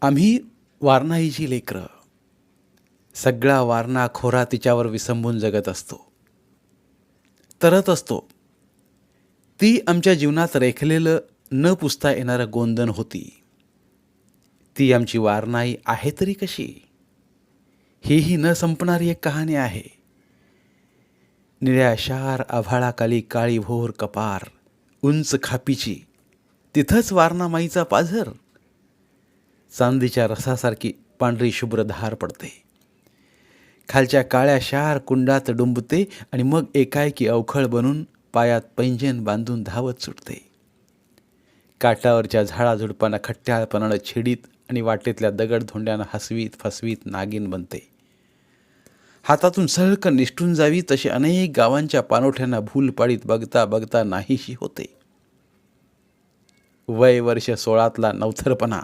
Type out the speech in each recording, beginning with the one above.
आम्ही वारणाईची लेकरं. सगळा वारणा खोरा तिच्यावर विसंबून जगत असतो. तरत असतो. ती आमच्या जीवनात रेखलेलं न पुसता येणारं गोंधन होती. ती आमची वारणाई आहे तरी कशी? हीही न संपणारी एक कहाणी आहे. निळ्या शार आभाळाखाली काळी भोर कपार उंच खापीची तिथंच वारणामाईचा पाझर. चांदीच्या रसासारखी पांढरी शुभ्र धार पडते. खालच्या काळ्या शार कुंडात डुंबते आणि मग एकाएकी अवखळ बनून पायात पैंजन बांधून धावत सुटते. काटावरच्या झाडाझुडपांना खट्ट्याळपणानं छेडीत आणि वाटेतल्या दगडधोंड्यानं हसवीत फसवीत नागिन बनते. हातातून सळक निष्ठून जावी तसे अनेक गावांच्या पानोठ्यांना भूल पाडीत बघता बघता नाहीशी होते. वय वर्ष सोळातला नवथरपणा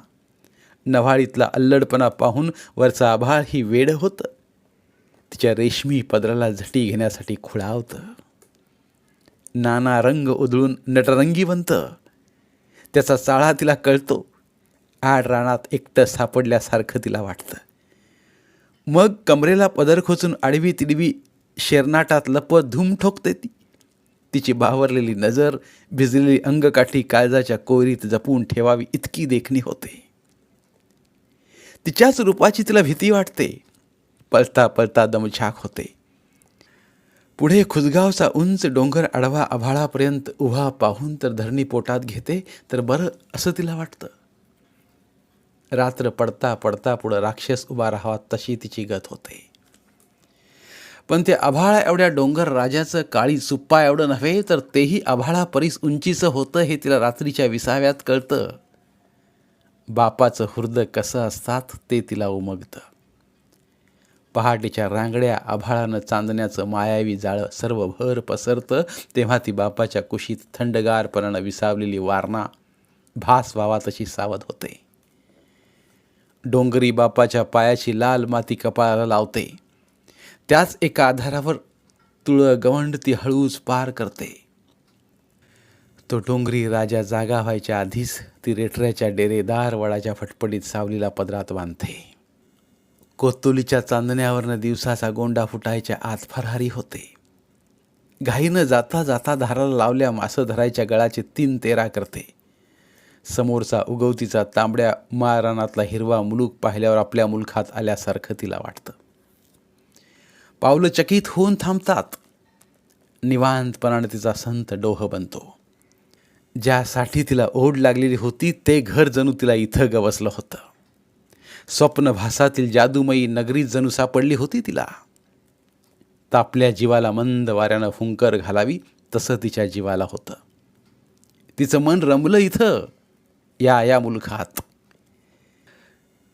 नव्हाळीतला अल्लडपणा पाहून वरचा आभाळ ही वेड होतं. तिच्या रेशमी पदराला झटी घेण्यासाठी खुळावतं. नाना रंग उधळून नटरंगी बनतं त्याचा चाळा तिला कळतो. आड रानात एकटं सापडल्यासारखं तिला वाटतं. मग कमरेला पदर खोचून आडवी तिडवी शेरनाटात लपत धूम ठोकते ती. तिची बावरलेली नजर भिजलेली अंगकाठी काळजाच्या कोरीत जपून ठेवावी इतकी देखणी होते. तिच्याच रूपाची तिला भीती वाटते. पळता पळता दमछाक होते. पुढे खुसगावचा उंच डोंगर आडवा आभाळापर्यंत उभा पाहून तर धरणी पोटात घेते तर बरं असं तिला वाटतं. रात्र पडता पडता पुढं राक्षस उभा राहावा तशी तिची गत होते. पण ते आभाळा एवढ्या डोंगर राजाचं काळी सुप्पा एवढं नव्हे तर तेही आभाळा परीस उंचीचं होतं हे तिला रात्रीच्या विसाव्यात कळतं. बापाचं हृदय कसं असतात ते तिला उमगतं. पहाटेच्या रांगड्या आभाळानं चांदण्याचं मायावी जाळं सर्व भर पसरतं तेव्हा ती बापाच्या कुशीत थंडगारपणानं विसावलेली वारणा भास व्हावा तशी सावध होते. डोंगरी बापाच्या पायाची लाल माती कपाळाला लावते. त्याच एका आधारावर तुळं गवंड ती हळूच पार करते. तो डोंगरी राजा जागा व्हायच्या आधीच ती रेटऱ्याच्या डेरेदार वडाच्या फटफटीत सावलीला पदरात बांधते. कोतोलीच्या चांदण्यावरनं दिवसाचा गोंडा फुटायच्या आत फरहारी होते. घाईनं जाता जाता धाराला लावल्या मासं धरायच्या गळाचे तीन तेरा करते. समोरचा उगवतीचा तांबड्या मारानातला हिरवा मुलूक पाहिल्यावर आपल्या मुलखात आल्यासारखं तिला वाटतं. पावलं चकित होऊन थांबतात. निवांतपणाने तिचा संत डोह बनतो. ज्यासाठी तिला ओढ लागलेली होती ते घर जणू तिला इथं गवसलं होतं. स्वप्नभासातील जादूमयी नगरी जणू सापडली होती तिला. तापल्या जीवाला मंद वाऱ्यानं फुंकर घालावी तसं तिच्या जीवाला होतं. तिचं मन रमलं इथं या या मुलखात.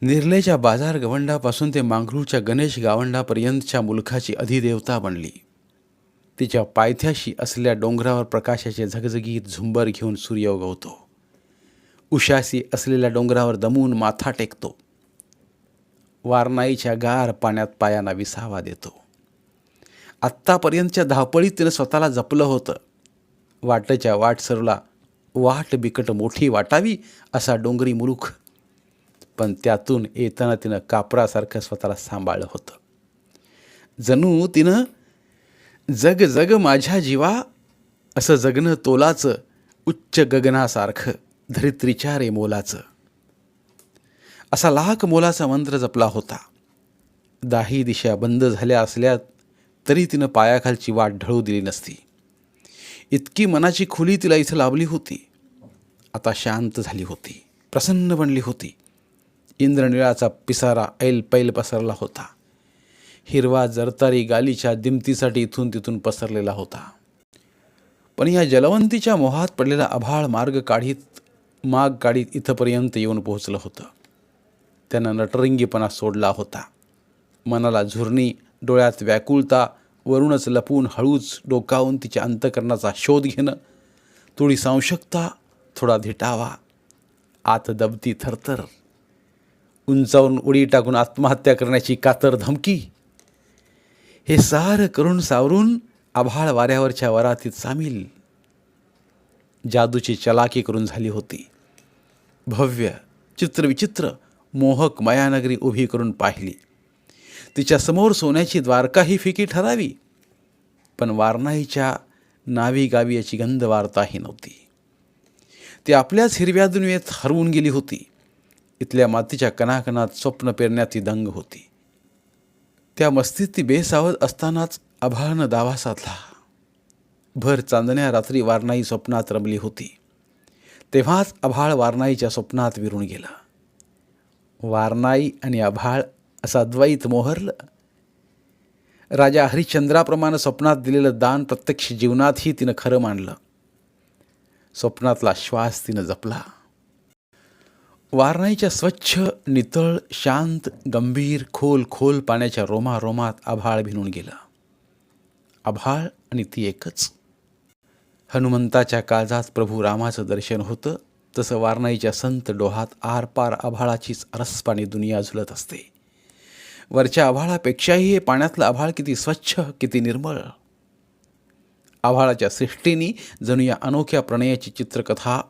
निर्लेच्या बाजार गवंडापासून ते मांगरूळच्या गणेश गावंडापर्यंतच्या मुलखाची अधिदेवता बनली. तिच्या पायथ्याशी असलेल्या डोंगरावर प्रकाशाचे झगझगीत झुंबर घेऊन सूर्य उगवतो उशासी असलेल्या डोंगरावर दमून माथा टेकतो. वारणाईच्या गार पाण्यात पायांना विसावा देतो. आत्तापर्यंतच्या धावपळीत तिनं स्वतःला जपलं होतं. वाटच्या वाटसरूला वाट बिकट मोठी वाटावी असा डोंगरी मुरुख पण त्यातून येताना तिनं कापरासारखं स्वतःला सांभाळलं होतं. जणू तिनं जग जग माझ्या जीवा असं जगणं तोलाचं उच्च गगनासारखं धरित्रीच्या रे मोलाचं असा लाख मोलाचा मंत्र जपला होता. दाही दिशा बंद झाल्या असल्या तरी तिनं पायाखालची वाट ढळू दिली नसती. इतकी मनाची खुली तिला इथं लाभली होती. आता शांत झाली होती. प्रसन्न बनली होती. इंद्रनिळाचा पिसारा ऐल पैल पसरला होता. हिरवा जरतारी गालीच्या दिमतीसाठी इथून तिथून पसरलेला होता. पण या जलवंतीच्या मोहात पडलेला आभाळ मार्ग काढीत माग काढीत इथंपर्यंत येऊन पोहोचलं होतं. त्यानं नटरंगीपणा सोडला होता. मनाला झुरणी डोळ्यात व्याकुळता वरूनच लपून हळूच डोकावून तिच्या अंतकरणाचा शोध घेणं थोडी संशक्ता थोडा धिटावा आत दबती थरथर उंचावरून उडी टाकून आत्महत्या करण्याची कातर धमकी हे सारं करून सावरून आभाळ वाऱ्यावरच्या वरातीत सामील. जादूची चलाकी करून झाली होती. भव्य चित्रविचित्र मोहक मायानगरी उभी करून पाहिली. तिच्यासमोर सोन्याची द्वारका ही फिकी ठरावी. पण वारणाईच्या नावी गावी याची गंध वार्ताही नव्हती. ती आपल्याच हिरव्या दुनियेत हरवून गेली होती. इथल्या मातीच्या कणाकणात स्वप्न पेरण्यात ती दंग होती. त्या मस्तीत ती बेसावध असतानाच आभाळानं दावा साधला. भर चांदण्या रात्री वारणाई स्वप्नात रमली होती. तेव्हाच आभाळ वारणाईच्या स्वप्नात विरून गेला. वारणाई आणि आभाळ असा द्वैत मोहरलं. राजा हरिश्चंद्राप्रमाणे स्वप्नात दिलेलं दान प्रत्यक्ष जीवनातही तिनं खरं मानलं. स्वप्नातला श्वास तिनं जपला. वारणाईच्या स्वच्छ नितळ शांत गंभीर खोल खोल पाण्याच्या रोमारोमात आभाळ भिनून गेलं. आभाळ आणि ती एकच. हनुमंताच्या काळजात प्रभू रामाचं दर्शन होतं तसं वारणाईच्या संत डोहात आरपार आभाळाचीच रसपाणी दुनिया झुलत असते. वरच्या आभाळापेक्षाही हे पाण्यातलं आभाळ किती स्वच्छ किती निर्मळ. आभाळाच्या सृष्टीनी जणू या अनोख्या प्रणयाची चित्रकथा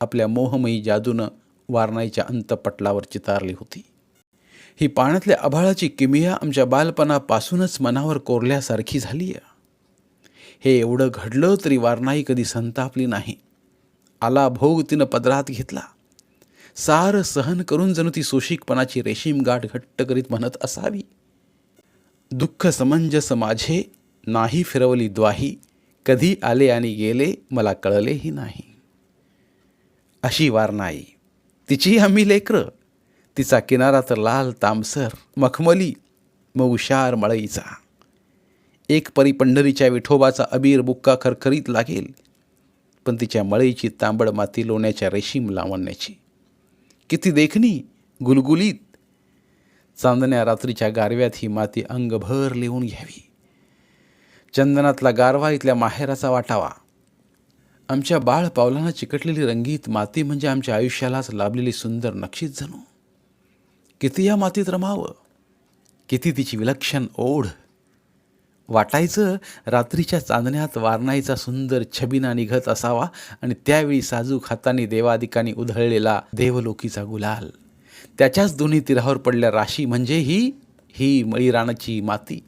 आपल्या मोहमयी जादूनं वारणाईच्या अंतपटलावर चितारली होती. ही पाण्यातल्या आभाळाची किमिया आमच्या बालपणापासूनच मनावर कोरल्यासारखी झाली हे एवढं घडलं तरी वारणाई कधी संतापली नाही. आला भोग तिनं पदरात घेतला. सार सहन करून जणू ती सोशिकपणाची रेशीम गाठ घट्ट करीत म्हणत असावी. दुःख समंजस माझे नाही फिरवली द्वाही कधी आले आणि गेले मला कळलेही नाही. अशी वारणाई तिचीही आम्ही लेकरं. तिचा किनारा तर लाल तामसर मखमली मऊशार मळईचा. एक परी पंढरीच्या विठोबाचा अबीर बुक्का खरखरीत लागेल पण तिच्या मळईची तांबड माती लोण्याच्या रेशीम लावण्याची. किती देखणी गुलगुलीत. चांदण्या रात्रीच्या गारव्यात ही माती अंगभर लिहून घ्यावी. चंदनातला गारवा इथल्या माहेराचा वाटावा. आमच्या बाळ पावलांना चिकटलेली रंगीत माती म्हणजे आमच्या आयुष्यालाच लाभलेली सुंदर नक्षीच जणू. किती या मातीत रमावं? किती तिची विलक्षण ओढ? वाटायचं रात्रीच्या चांदण्यात वारणाईचा सुंदर छबिना निघत असावा आणि त्यावेळी साजूक हाताने देवादिकांनी उधळलेला देवलोकीचा गुलाल. त्याच्याच दोन्ही तीरावर पडल्या राशी म्हणजे ही ही मळीराणाची माती.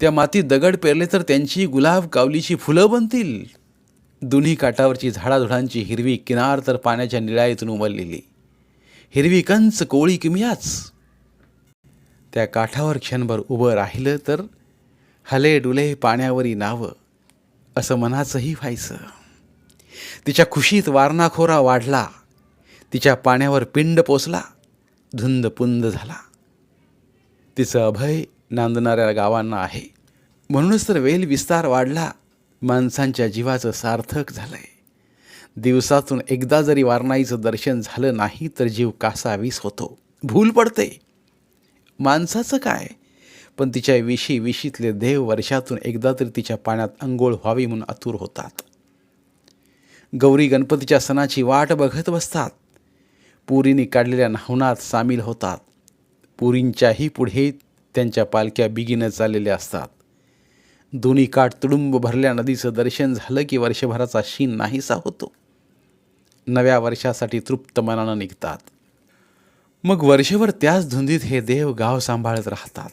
त्या मातीत दगड पेरले तर त्यांची गुलाब कावलीची फुलं बनतील. दोन्ही काठावरची झाडाझुडांची हिरवी किनार तर पाण्याच्या निळाईतून उमललेली. हिरवी कंच कोळी किमियाच. त्या काठावर क्षणभर उभं राहिलं तर हले डुले पाण्यावरी नावं असं मनाचंही व्हायचं. तिच्या खुशीत वारणाखोरा वाढला तिच्या पाण्यावर पिंड पोचला धुंद पुंद झाला. तिचं अभय नांदणाऱ्या गावांना आहे. म्हणूनच तर वेल विस्तार वाढला. माणसांच्या जीवाचं सार्थक झालं आहे दिवसातून एकदा जरी वारणाईचं दर्शन झालं नाही तर जीव कासावीस होतो. भूल पडते. माणसाचं काय? पण तिच्या विशी विशीतले देव वर्षातून एकदा तरी तिच्या पाण्यात अंघोळ व्हावी म्हणून आतुर होतात. गौरी गणपतीच्या सणाची वाट बघत बसतात. पुरीने काढलेल्या न्हावणात सामील होतात. पुरींच्याही पुढे त्यांच्या पालख्या बिगीनं चाललेल्या असतात. दोन्ही काठ तुडुंब भरल्या नदीचं दर्शन झालं की वर्षभराचा शीन नाहीसा होतो. नव्या वर्षासाठी तृप्त मनानं निघतात. मग वर्षभर त्याच धुंदीत हे देव गाव सांभाळत राहतात.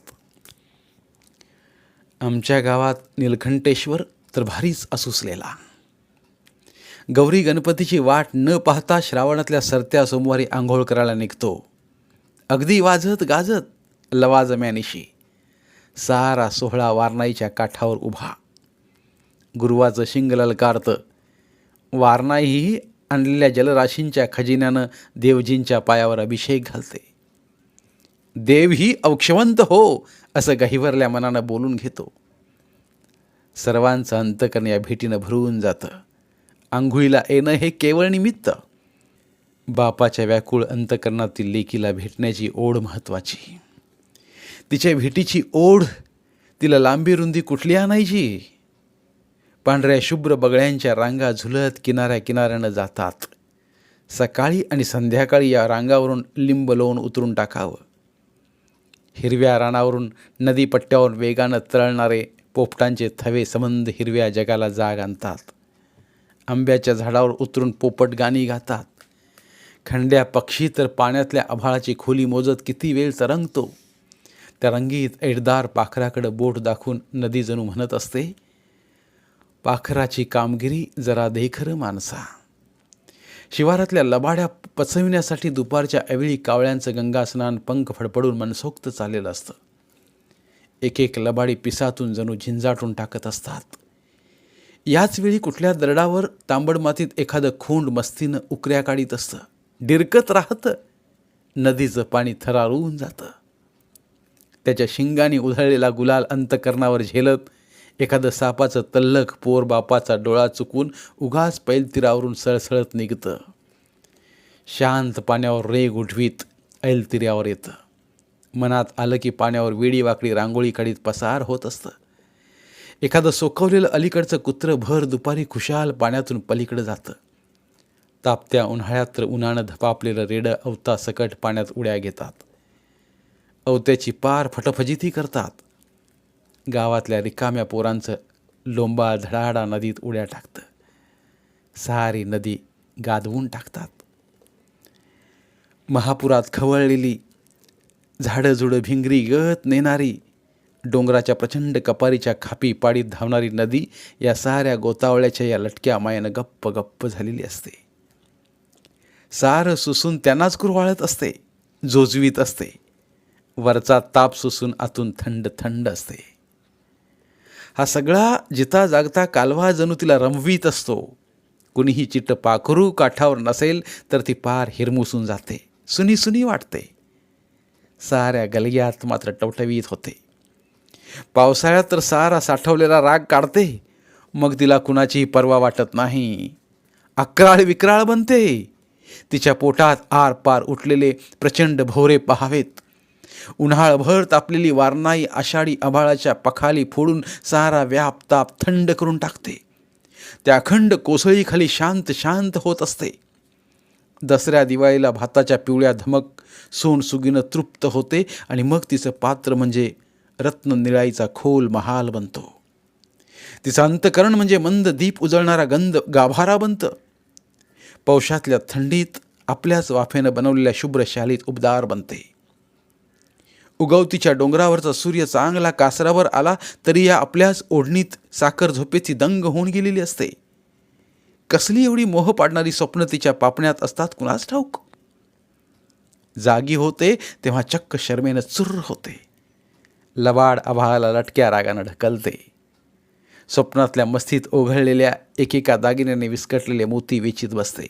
आमच्या गावात निलखंटेश्वर तर भारीच असुसलेला. गौरी गणपतीची वाट न पाहता श्रावणातल्या सरत्या सोमवारी आंघोळ करायला निघतो. अगदी वाजत गाजत लवाजम्यानिशी. सारा सोहळा वारणाईच्या काठावर उभा. गुरुवाचं शिंग ललकारतं वारणाईही आणलेल्या जलराशींच्या खजिन्यानं देवजींच्या पायावर अभिषेक घालते. देवही अवक्षवंत हो असं गहिवरल्या मनानं बोलून घेतो. सर्वांचं अंतकरण या भेटीनं भरून जातं. आंघोळीला येणं हे केवळ निमित्त. बापाच्या व्याकुळ अंतकरणातील लेकीला भेटण्याची ओढ महत्त्वाची तिच्या भेटीची ओढ तिला लांबी रुंदी कुठली आणायची? पांढऱ्या शुभ्र बगळ्यांच्या रांगा झुलत किनाऱ्या किनाऱ्यानं जातात. सकाळी आणि संध्याकाळी या रांगावरून लिंब लोवून उतरून टाकावं. हिरव्या रानावरून नदीपट्ट्यावर वेगानं तळणारे पोपटांचे थवे संबंध हिरव्या जगाला जाग आणतात. आंब्याच्या झाडावर उतरून पोपट गाणी गातात. खंड्या पक्षी तर पाण्यातल्या आभाळाची खोली मोजत किती वेळ तरंगतो. त्या रंगीत ऐडदार पाखराकडं बोट दाखवून नदी जणू म्हणत असते पाखराची कामगिरी जरा देखर माणसा. शिवारातल्या लबाड्या पचविण्यासाठी दुपारच्या ऐवळी कावळ्यांचं गंगास्नान पंख फडफडून मनसोक्त चाललेलं असतं. एक एक लबाडी पिसातून जणू झिंजाटून टाकत असतात. याच वेळी कुठल्या दरडावर तांबड मातीत एखादं खोंड मस्तीनं उकऱ्या काढीत असतं. डिरकत राहतं. नदीचं पाणी थरारून जातं. त्याच्या शिंगाने उधळलेला गुलाल अंतकरणावर झेलत एखादं सापाचं तल्लख पोर बापाचा डोळा चुकून उगाच पैलतीरावरून सळसळत निघतं. शांत पाण्यावर रेग उठवीत ऐलतिऱ्यावर येतं. मनात आलं की पाण्यावर वेडी वाकडी रांगोळी काढीत पसार होत असतं. एखादं सोकवलेलं अलीकडचं कुत्रं भर दुपारी खुशाल पाण्यातून पलीकडं जातं. तापत्या उन्हाळ्यात तर उन्हानं धपापलेलं रेडं अवता सकट पाण्यात उड्या घेतात. अवत्याची पार फटफजिती करतात. गावातल्या रिकाम्या पोरांचं लोंबा धडाडा नदीत उड्या टाकतं. सारी नदी गादवून टाकतात. महापुरात खवळलेली झाडं झुडं भिंगरी गत नेणारी डोंगराच्या प्रचंड कपारीच्या खापी पाडीत धावणारी नदी या साऱ्या गोतावळ्याच्या या लटक्या मायानं गप्प गप्प झालेली असते. सारं सुसून त्यांनाच कुरवाळत असते जोजवीत असते. वरचा ताप सुसून आतून थंड थंड असते. हा सगळा जिता जागता कालवा जणू तिला रमवीत असतो. कुणीही चिट्ट पाखरू काठावर नसेल तर ती पार हिरमुसून जाते. सुनी सुनी वाटते. साऱ्या गलग्यात मात्र टवटवीत होते. पावसाळ्यात तर सारा साठवलेला राग काढते. मग तिला कुणाचीही पर्वा वाटत नाही. अक्राळ विक्राळ बनते. तिच्या पोटात आर पार उठलेले प्रचंड भोवरे पहावेत. उन्हाळभर तापलेली वारणाई आषाढी आभाळाच्या पखाली फोडून सारा व्याप ताप थंड करून टाकते. त्या अखंड कोसळीखाली शांत शांत होत असते. दसऱ्या दिवाळीला भाताच्या पिवळ्या धमक सोन सुगीनं तृप्त होते आणि मग तिचं पात्र म्हणजे रत्न निळाईचा खोल महाल बनतो. तिचं अंतकरण म्हणजे मंद दीप उजळणारा गंध गाभारा बनतं. पौशातल्या थंडीत आपल्याच वाफेनं बनवलेल्या शुभ्र शालीत उबदार बनते. उगवतीच्या डोंगरावरचा सूर्य चांगला कासरावर आला तरी या आपल्याच ओढणीत साखर झोपेची दंग होऊन गेलेली असते. कसली एवढी मोह पाडणारी स्वप्न तिच्या पापण्यात असतात कुणाच ठाऊक? जागी होते तेव्हा चक्क शर्मेनं चुर्र होते. लबाड आभाळाला लटक्या रागानं ढकलते. स्वप्नातल्या मस्तीत ओघळलेल्या एकेका दागिन्याने विस्कटलेले मोती वेचित बसते.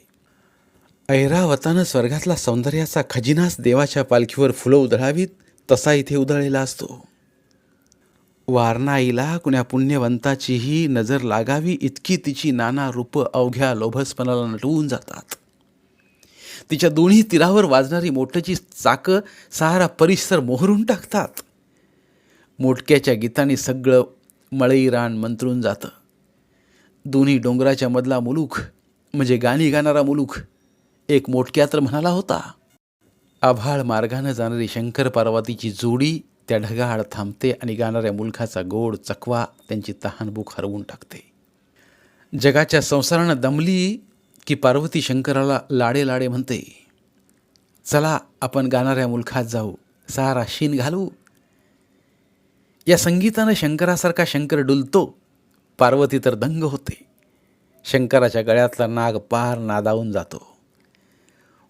ऐरावतानं स्वर्गातला सौंदर्याचा खजिनाच देवाच्या पालखीवर फुलं उधळावीत तसा इथे उधळलेला असतो. वारणाईला कुण्या पुण्यवंताचीही नजर लागावी इतकी तिची नाना रूपं अवघ्या लोभसपणाला नटवून जातात. तिच्या दोन्ही तीरावर वाजणारी मोठ्याची चाकं सारा परिसर मोहरून टाकतात. मोटक्याच्या गीताने सगळं मळई रान मंत्रून जातं. दोन्ही डोंगराच्या मधला मुलूक म्हणजे गाणी गाणारा मुलूक एक मोटक्या तर म्हणाला होता आभाळ मार्गानं जाणारी शंकर पार्वतीची जोडी त्या ढगाआड थांबते आणि गाणाऱ्या मुलखाचा गोड चकवा त्यांची तहानभूक हरवून टाकते. जगाच्या संसारानं दमली की पार्वती शंकराला लाडे लाडे म्हणते चला आपण गाणाऱ्या मुलखात जाऊ. सारा शीन घालू. या संगीतानं शंकरासारखा शंकर डुलतो. पार्वती तर दंग होते. शंकराच्या गळ्यातला नाग पार नादावून जातो.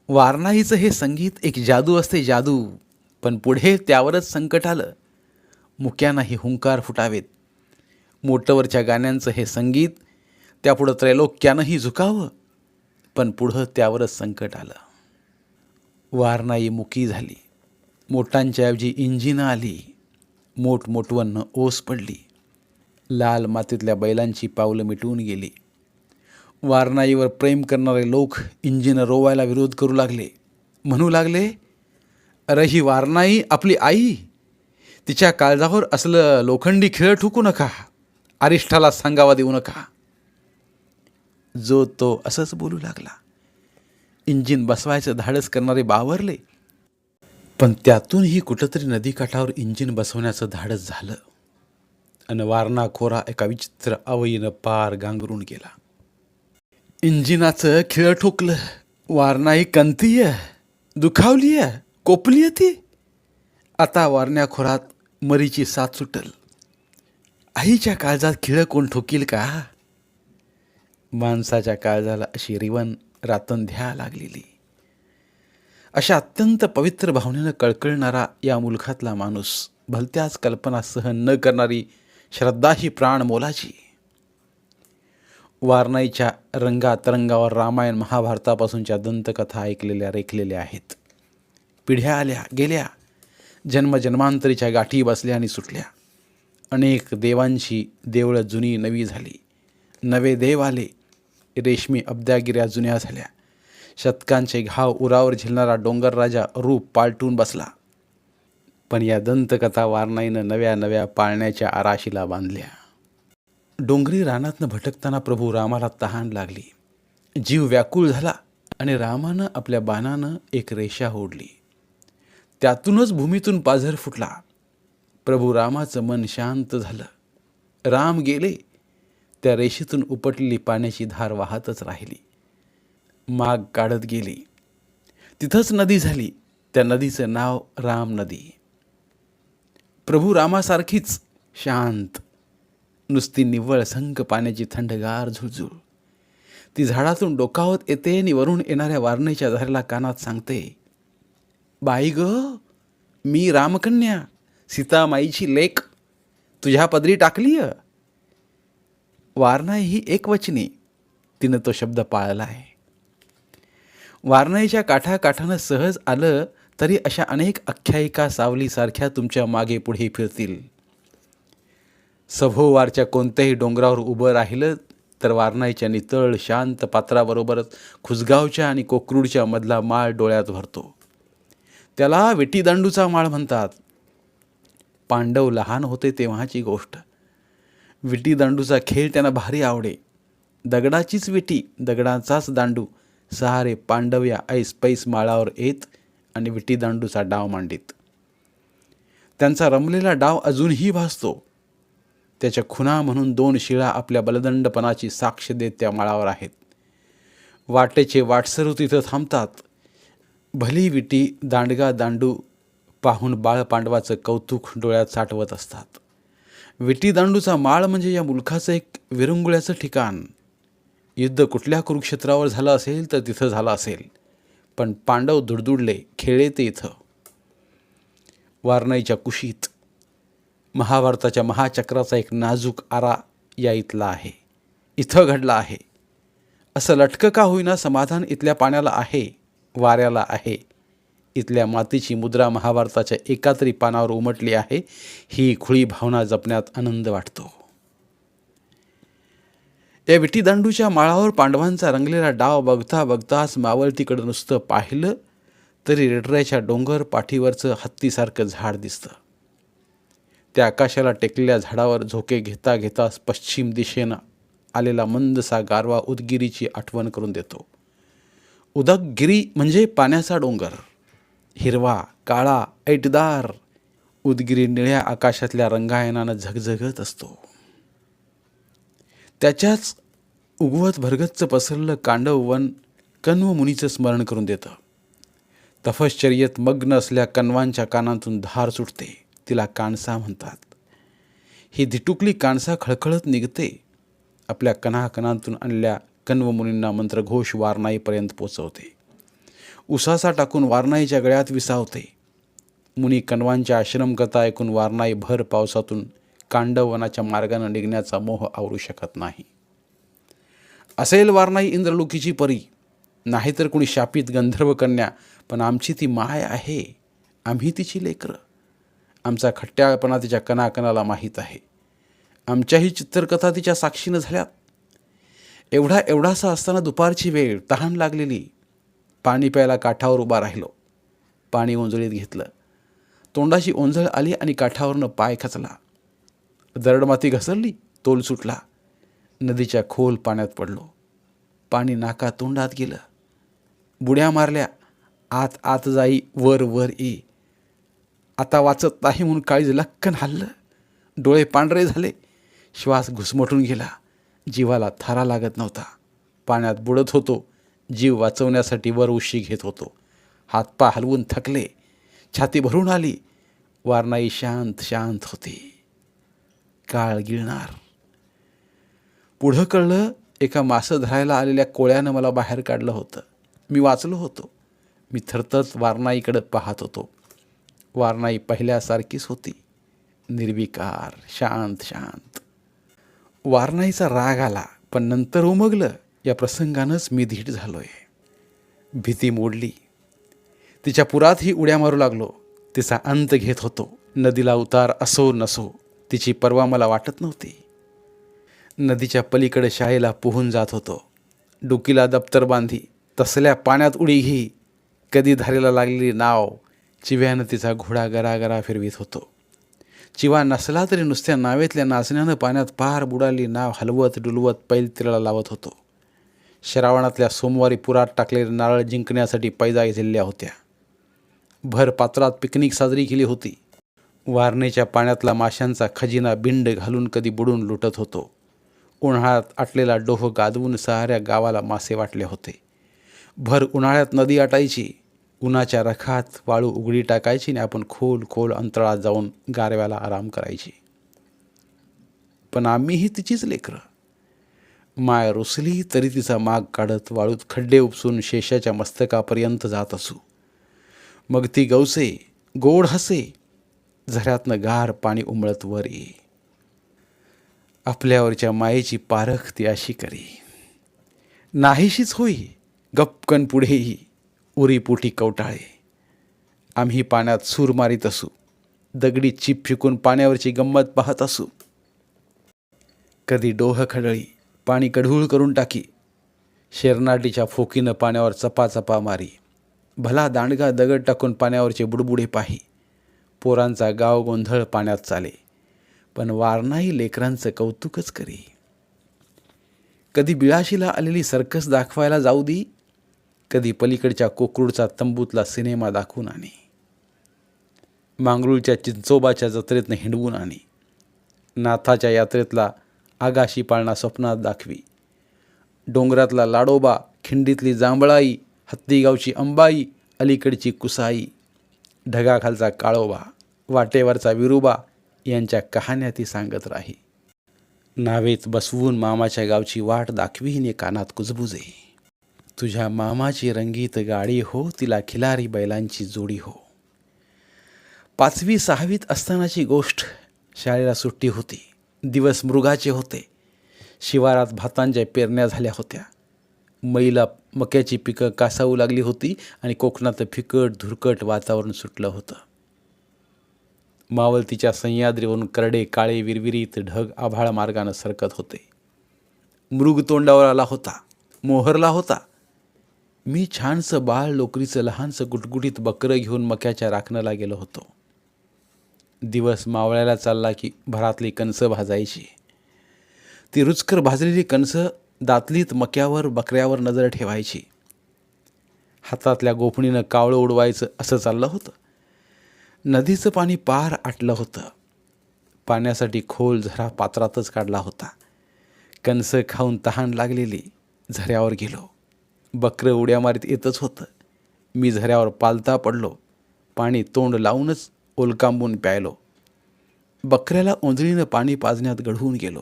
वारणाईचं हे संगीत एक जादू असते जादू पण पुढे त्यावरच संकट आलं. मुक्यांनाही हुंकार फुटावेत. मोटवरच्या गाण्यांचं हे संगीत त्यापुढं त्रैलोक्यानंही झुकावं पण पुढं त्यावरच संकट आलं. वारणाई मुकी झाली. मोटांच्या ऐवजी इंजिनं आली. मोठमोठवन्न ओस पडली. लाल मातीतल्या बैलांची पावलं मिटवून गेली. वारणाईवर प्रेम करणारे लोक इंजिन रोवायला विरोध करू लागले. म्हणू लागले अरे ही वारणाई आपली आई. तिच्या काळजावर असलं लोखंडी खेळ ठुकू नका. अरिष्ठाला सांगावा देऊ नका. जो तो असंच बोलू लागला. इंजिन बसवायचं धाडस करणारे बावरले. पण त्यातूनही कुठंतरी नदीकाठावर इंजिन बसवण्याचं धाडस झालं. आणि वारणा खोरा एका विचित्र अवयीनं पार गांगरून गेला. इंजिनाचं खिळ ठोकलं. वारणाही कंतीय दुखावलीय कोपलीय ती. आता वारण्या खोरात मरीची साथ सुटल. आईच्या काळजात खिळ कोण ठोकील का? माणसाच्या काळजाला अशी रिवन रातन ध्या लागलेली. अशा अत्यंत पवित्र भावनेनं कळकळणारा या मुलखातला माणूस भलत्याच कल्पना सहन न करणारी श्रद्धा ही प्राण मोलाची. वारणाईच्या रंगातरंगावर रामायण महाभारतापासूनच्या दंतकथा ऐकलेल्या रेखलेल्या आहेत. पिढ्या आल्या गेल्या. जन्मजन्मांतरीच्या गाठी बसल्या आणि सुटल्या. अनेक देवांची देवळं जुनी नवी झाली. नवे देव आले. रेशमी अब्द्यागिऱ्या जुन्या झाल्या. शतकांचे घाव उरावर झेलणारा डोंगर राजा रूप पालटून बसला. पण या दंतकथा वारणाईनं नव्या नव्या पाळण्याच्या आराशीला बांधल्या. डोंगरी रानातनं भटकताना प्रभू रामाला तहान लागली. जीव व्याकुळ झाला आणि रामानं आपल्या बाणानं एक रेषा ओढली. त्यातूनच भूमीतून पाझर फुटला. प्रभू रामाचं मन शांत झालं. राम गेले. त्या रेषेतून उपटलेली पाण्याची धार वाहतच राहिली. माग काढत गेली. तिथंच नदी झाली. त्या नदीचं नाव राम नदी. प्रभू रामासारखीच शांत नुसती निव्वळ संख पाण्याची थंडगार झुळझुळ. ती झाडातून डोकावत येते आणि वरून येणाऱ्या वारणीच्या धारेला कानात सांगते बाई ग मी रामकन्या सीतामाईची लेख तुझ्या पदरी टाकली वारणा ही एकवचनी तिनं तो शब्द पाळला आहे वारणाईच्या काठाकाठानं सहज आलं तरी अशा अनेक आख्यायिका सावलीसारख्या तुमच्या मागे पुढे फिरतील. सभोवारच्या कोणत्याही डोंगरावर उभं राहिलं तर वारणाईच्या नितळ शांत पात्राबरोबरच खुसगावच्या आणि कोकरूडच्या मधला माळ डोळ्यात भरतो. त्याला विटीदांडूचा माळ म्हणतात. पांडव लहान होते तेव्हाची गोष्ट. विटीदांडूचा खेळ त्यांना भारी आवडे. दगडाचीच विटी दगडाचाच दांडू सहारे पांडव या ऐस पैस माळावर येत आणि विटीदांडूचा डाव मांडीत. त्यांचा रमलेला डाव अजूनही भासतो. त्याच्या खुना म्हणून दोन शिळा आपल्या बलदंडपणाची साक्ष देत त्या माळावर आहेत. वाटेचे वाटसरू तिथं थांबतात. भली विटी दांडगा दांडू पाहून बाळपांडवाचं कौतुक डोळ्यात साठवत असतात. विटी दांडूचा माळ म्हणजे या मुलखाचं एक विरंगुळ्याचं ठिकाण. युद्ध कुठल्या कुरुक्षेत्रावर झालं असेल तर तिथं झालं असेल. पण पांडव दुडदुडले खेळे ते इथं वारणाईच्या कुशीत महाभारताच्या महाचक्राचा एक नाजूक आरा या इथला आहे. इथं घडला आहे. असं लटकं का होईना समाधान इथल्या पाण्याला आहे वाऱ्याला आहे. इथल्या मातीची मुद्रा महाभारताच्या एका तरी पानावर उमटली आहे ही खुळी भावना जपण्यात आनंद वाटतो. या विटीदांडूच्या माळावर पांडवांचा रंगलेला डाव बघता बघताच मावळतीकडं नुसतं पाहिलं तरी रेडरायच्या डोंगर पाठीवरचं हत्तीसारखं झाड दिसतं. त्या आकाशाला टेकलेल्या झाडावर झोके घेता घेता पश्चिम दिशेनं आलेला मंदसा गारवा उदगिरीची आठवण करून देतो. उदकगिरी म्हणजे पाण्याचा डोंगर. हिरवा काळा ऐटदार. उदगिरी निळ्या आकाशातल्या रंगायनानं झगझगत असतो. त्याच्याच उगवत भरगच्च पसरलं कांडव वन कण्व मुनीचं स्मरण करून देतं. तपश्चर्येत मग्न असल्या कण्वांच्या कानातून धार सुटते. तिला काणसा म्हणतात. ही धिटुकली काणसा खळखळत निघते. आपल्या कणाकणांतून आणल्या कण्व मुनींना मंत्रघोष वारणाईपर्यंत पोचवते. उसासा टाकून वारणाईच्या गळ्यात विसावते. मुनी कण्वांच्या आश्रमकथा ऐकून वारणाई भर पावसातून कांडवनाच्या मार्गानं निघण्याचा मोह आवरू शकत नाही. असेल वारणाई इंद्रलोकीची परी. नाहीतर कुणी शापित गंधर्व कन्या पण आमची ती माय आहे. आम्ही तिची लेकरं. आमचा खट्ट्यापणा तिच्या कणाकणाला माहीत आहे. आमच्याही चित्रकथा तिच्या साक्षीनं झाल्यात. एवढा एवढासा असताना दुपारची वेळ तहान लागलेली. पाणी प्यायला काठावर उभा राहिलो. पाणी ओंजळीत घेतलं. तोंडाची ओंजळ आली आणि काठावरनं पाय खचला. दरडमाती घसरली तोल सुटला. नदीच्या खोल पाण्यात पडलो. पाणी नाका तोंडात गेलं. बुड्या मारल्या. आत आत जाई वर वर ये. आता वाचत नाही म्हणून काळीज लक्कन हल्लं डोळे पांढरे झाले. श्वास घुसमटून गेला. जीवाला थारा लागत नव्हता. पाण्यात बुडत होतो. जीव वाचवण्यासाठी वर उशी घेत होतो. हातपा हलवून थकले. छाती भरून आली. वारणाई शांत शांत होती. काळ गिळणार. पुढं कळलं एका मासं धरायला आलेल्या कोळ्यानं मला बाहेर काढलं होतं. मी वाचलो होतो. मी थरथरत वारणाईकडं पाहत होतो. वारणाई पहिल्यासारखीच होती. निर्विकार शांत शांत. वारणाईचा राग आला पण नंतर उमगलं या प्रसंगानंच मी धीट झालोय. भीती मोडली. तिच्या पुरातही उड्या मारू लागलो. तिचा अंत घेत होतो. नदीला उतार असो नसो तिची पर्वा मला वाटत नव्हती. नदीच्या पलीकडे शाळेला पोहून जात होतो. डुकीला दप्तर बांधी तसल्या पाण्यात उडी घे कधी धारेला लागलेली नाव चिव्यानं तिचा घोडा गरागरा फिरवीत होतो. चिवा नसला तरी नुसत्या नावेतल्या नाचण्यानं पाण्यात पार बुडाली नाव हलवत डुलवत पैल तिराला लावत होतो. श्रावणातल्या सोमवारी पुरात टाकलेले नारळ जिंकण्यासाठी पैजा झेलल्या होत्या. भर पात्रात पिकनिक साजरी केली होती. वारणेच्या पाण्यातला माशांचा खजिना बिंड घालून कधी बुडून लुटत होतो. उन्हाळ्यात आटलेला डोह गादवून सहाऱ्या गावाला मासे वाटले होते. भर उन्हाळ्यात नदी आटायची उन्हाच्या रखात वाळू उघडी टाकायची आणि आपण खोल खोल अंतराळात जाऊन गारव्याला आराम करायची. पण आम्हीही तिचीच लेकरं. माय रुसली तरी तिचा माग काढत वाळूत खड्डे उपसून शेषाच्या मस्तकापर्यंत जात असू. मग ती गवसे गोड हसे झऱ्यातनं गार पाणी उमळत वर ये. आपल्यावरच्या मायेची पारख ती अशी करी. नाहीशीच होई गपकन पुढेही. उरीपोटी कवटाळे. आम्ही पाण्यात सूर मारीत असू. दगडी चिप फिकून पाण्यावरची गंमत पाहत असू. कधी डोह खडळी पाणी कडहूळ करून टाकी. शेरनाटीच्या फोकीनं पाण्यावर चपाचपा मारी. भला दांडगा दगड टाकून पाण्यावरचे बुडबुडे पाही. पोरांचा गाव गोंधळ पाण्यात चाले. पण वारणाही लेकरांचं कौतुकच करी. कधी बिळाशीला आलेली सर्कस दाखवायला जाऊ दी? कधी पलीकडच्या कोकरूडचा तंबूतला सिनेमा दाखवून आणे मांगरूळच्या चिंचोबाच्या जत्रेतनं हिंडवून आणे नाथाच्या यात्रेतला आगाशी पाळणा स्वप्नात दाखवी. डोंगरातला लाडोबा खिंडीतली जांभळाई हत्तीगावची अंबाई अलीकडची कुसाई ढगाखालचा काळोबा वाटेवरचा विरुबा यांच्या कहाण्या ती सांगत राही. नावेत बसवून मामाच्या गावची वाट दाखवीने कानात कुजबुजे. तुझ्या मामाची रंगीत गाडी हो तिला खिलारी बैलांची जोडी हो. पाचवी सहावीत असतानाची गोष्ट शाळेला सुट्टी होती. दिवस मृगाचे होते. शिवारात भातांच्या पेरण्या झाल्या होत्या. मैला मक्याची पिकं कासावू लागली होती आणि कोकणात फिकट धुरकट वातावरण सुटलं होतं. मावलतीच्या सह्याद्रीवरून करडे काळे विरविरीत ढग आभाळ मार्गानं सरकत होते. मृग तोंडावर आला होता. मोहरला होता. मी छानसं बाळ लोकरीचं लहानसं गुटगुटीत बकरं घेऊन मक्याच्या राखणाला गेलो होतो. दिवस मावळ्याला चालला की भरातली कणसं भाजायची. ती रुचकर भाजलेली कणसं दातलीत मक्यावर बकऱ्यावर नजर ठेवायची. हातातल्या गोफणीनं कावळं उडवायचं असं चाललं होतं. नदीचं पाणी पार आटलं होतं. पाण्यासाठी खोल झरा पात्रातच काढला होता. कणसं खाऊन तहान लागलेली. झऱ्यावर गेलो. बकरं उड्या मारीत येतच होतं. मी झऱ्यावर पालता पडलो. पाणी तोंड लावूनच ओलकांबून प्यायलो. बकऱ्याला ओंजळीनं पाणी पाजण्यात गढवून गेलो.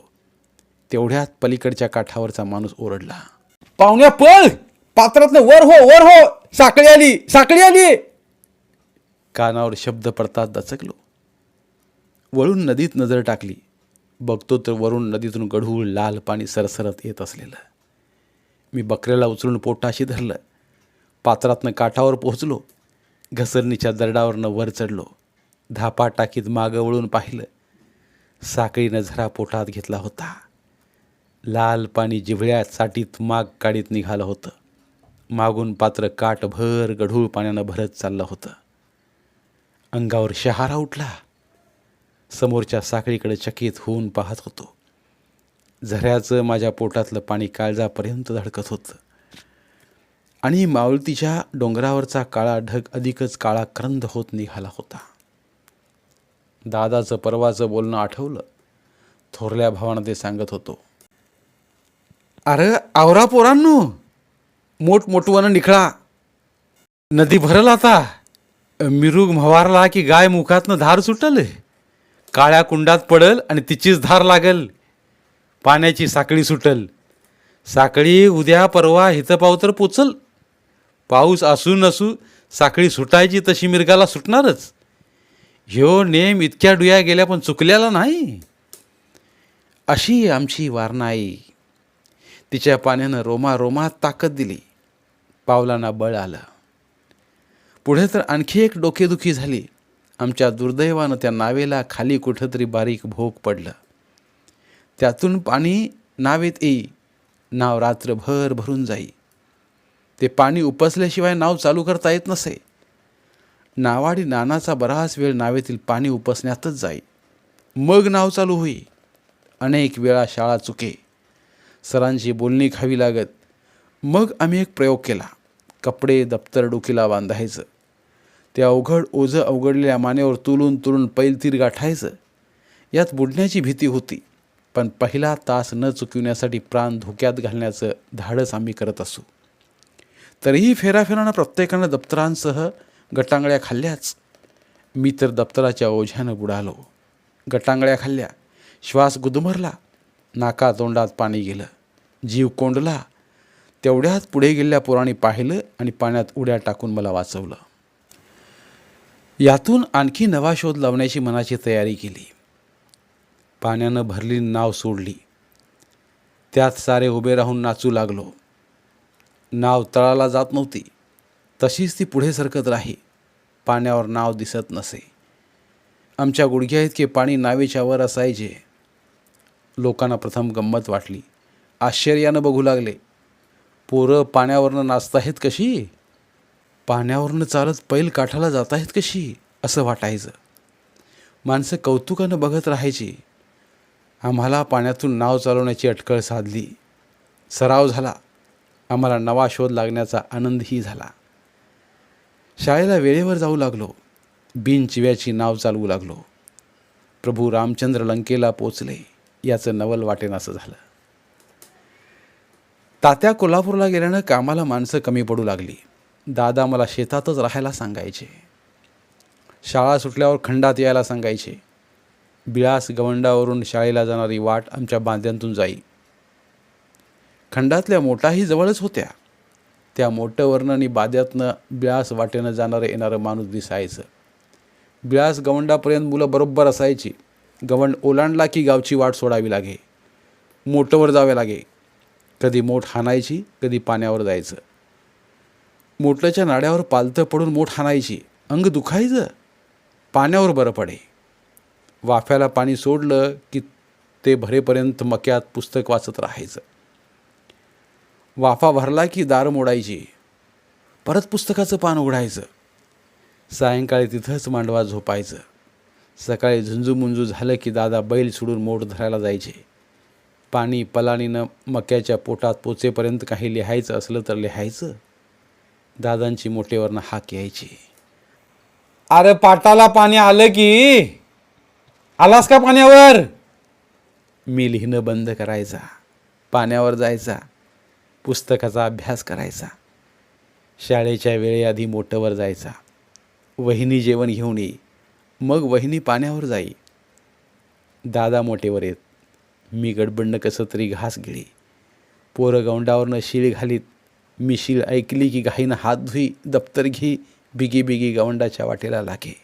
तेवढ्यात पलीकडच्या काठावरचा माणूस ओरडला. पाहुण्या पळ! पात्रातनं वर हो वर हो! साखळी आली साखळी आली! कानावर शब्द पडतात दचकलो. वळून नदीत नजर टाकली. बघतो तर वरून नदीतून गढूळ लाल पाणी सरसरत येत असलेलं. मी बकऱ्याला उचलून पोटाशी धरलं. पात्रातनं काठावर पोहोचलो. घसरणीच्या दरडावरनं वर चढलो. धापा टाकीत मागं वळून पाहिलं. साखळीनं झरा पोटात घेतला होता. लाल पाणी जिवळ्या साठीत माग काढीत निघालं होतं. मागून पात्र काटभर गढूळ पाण्यानं भरत चाललं होतं. अंगावर शहारा उठला. समोरच्या साखळीकडे चकित होऊन पाहत होतो. झऱ्याचं माझ्या पोटातलं पाणी काळजापर्यंत धडकत होतं. आणि मावळतीच्या डोंगरावरचा काळा ढग अधिकच काळा क्रंद होत निघाला होता. दादाचं परवाचं बोलणं आठवलं. थोरल्या भावानं ते सांगत होतो अरे आवरा पोरांनो मोठमोठवानं निखळा. नदी भरल आता. मिरुग म्हवारला की गाय मुखातनं धार सुटल काळ्या कुंडात पडल आणि तिचीच धार लागल. पाण्याची साखळी सुटल. साखळी उद्या परवा इथं पाव तर पोचल. पाऊस असू नसू साखळी सुटायची तशी मिरगाला सुटणारच. ह्यो नेम इतक्या डुया गेल्या पण चुकल्याला नाही. अशी आमची वारणाई. तिच्या पाण्यानं रोमा रोमात ताकद दिली. पावलांना बळ आलं. पुढे तर आणखी एक डोकेदुखी झाली. आमच्या दुर्दैवानं त्या नावेला खाली कुठंतरी बारीक भोग पडलं. त्यातून पाणी नावेत येई. नाव रात्रभर भरून जाई. ते पाणी उपसल्याशिवाय नाव चालू करता येत नसे. नावाडी नानाचा बराच वेळ नावेतील पाणी उपसण्यातच जाई. मग नाव चालू होई. अनेक वेळा शाळा चुके. सरांची बोलणी खावी लागत. मग आम्ही एक प्रयोग केला. कपडे दप्तर डोकीला बांधायचं. ते अवघड ओझं अवघडलेल्या मानेवर तुलून तुलून पैलतीर गाठायचं. यात बुडण्याची भीती होती. पण पहिला तास न चुकविण्यासाठी प्राण धोक्यात घालण्याचं धाडस आम्ही करत असू. तरीही फेराफेरानं प्रत्येकानं दप्तरांसह गटांगळ्या खाल्ल्याच. मी तर दप्तराच्या ओझ्यानं बुडालो. गटांगळ्या खाल्ल्या. श्वास गुदमरला. नाका तोंडात पाणी गेलं. जीव कोंडला. तेवढ्यात पुढे गेलेल्या पोराने पाहिलं आणि पाण्यात उड्या टाकून मला वाचवलं. यातून आणखी नवा शोध लावण्याची मनाची तयारी केली. पाण्यानं भरली नाव सोडली. त्यात सारे उभे राहून नाचू लागलो. नाव तळाला जात नव्हती. तशीच ती पुढे सरकत राही. पाण्यावर नाव दिसत नसे. आमच्या गुडघ्या इतके पाणी नावेच्या वर असायचे. लोकांना प्रथम गंमत वाटली. आश्चर्यानं बघू लागले. पोरं पाण्यावरनं नाचताहेत कशी? पाण्यावरनं चालत पैल काठाला जात आहेत कशी? असं वाटायचं. माणसं कौतुकानं बघत राहायची. आम्हाला पाण्यातून नाव चालवण्याची अटकळ साधली. सराव झाला. आम्हाला नवा शोध लागण्याचा आनंदही झाला. शाळेला वेळेवर जाऊ लागलो. बिनचिव्याची नाव चालवू लागलो. प्रभू रामचंद्र लंकेला पोचले. याचं नवल वाटेनासं झालं. तात्या कोल्हापूरला गेल्यानं कामाला माणसं कमी पडू लागली. दादा मला शेतातच राहायला सांगायचे. शाळा सुटल्यावर खंडात यायला सांगायचे. बिळास गवंडावरून शाळेला जाणारी वाट आमच्या बांध्यांतून जाई. खंडातल्या मोठाही जवळच होत्या. त्या मोठं आणि बाद्यातनं बिळास वाटेनं जाणारं येणारं माणूस दिसायचं. बिळास गवंडापर्यंत मुलं बरोबर असायची. गवंड ओलांडला की गावची वाट सोडावी लागे. मोठंवर जावे लागे. कधी मोठ हाणायची कधी पाण्यावर जायचं. मोटल्याच्या नाड्यावर पालथं पडून मोठ हाणायची. अंग दुखायचं. पाण्यावर बरं पडे. वाफ्याला पाणी सोडलं की ते भरेपर्यंत मक्यात पुस्तक वाचत राहायचं. वाफा भरला की दार मोडायची. परत पुस्तकाचं पान उघडायचं. सायंकाळी तिथंच मांडवा झोपायचं. सकाळी झुंजूमुंजू झालं की दादा बैल सोडून मोठ धरायला जायचे. पाणी पलाणीनं मक्याच्या पोटात पोचेपर्यंत काही लिहायचं असलं तर लिहायचं. दादांची मोठेवरनं हाक यायची. अरे पाटाला पाणी आलं की आलास का पाण्यावर? मी लिहिणं बंद करायचा पाण्यावर जायचा पुस्तकाचा अभ्यास करायचा शाळेच्या वेळेआधी मोठंवर जायचा वहिनी जेवण घेऊन ये मग वहिनी पाण्यावर जाई. दादा मोठेवर येत मी गडबडणं कसं तरी घास गिळी. पोरं गौंडावरनं शीळ घालीत मी शीळ ऐकली की घाईनं हात धुई दप्तर घे बिगी बिगी गवंडाच्या वाटेला लागे.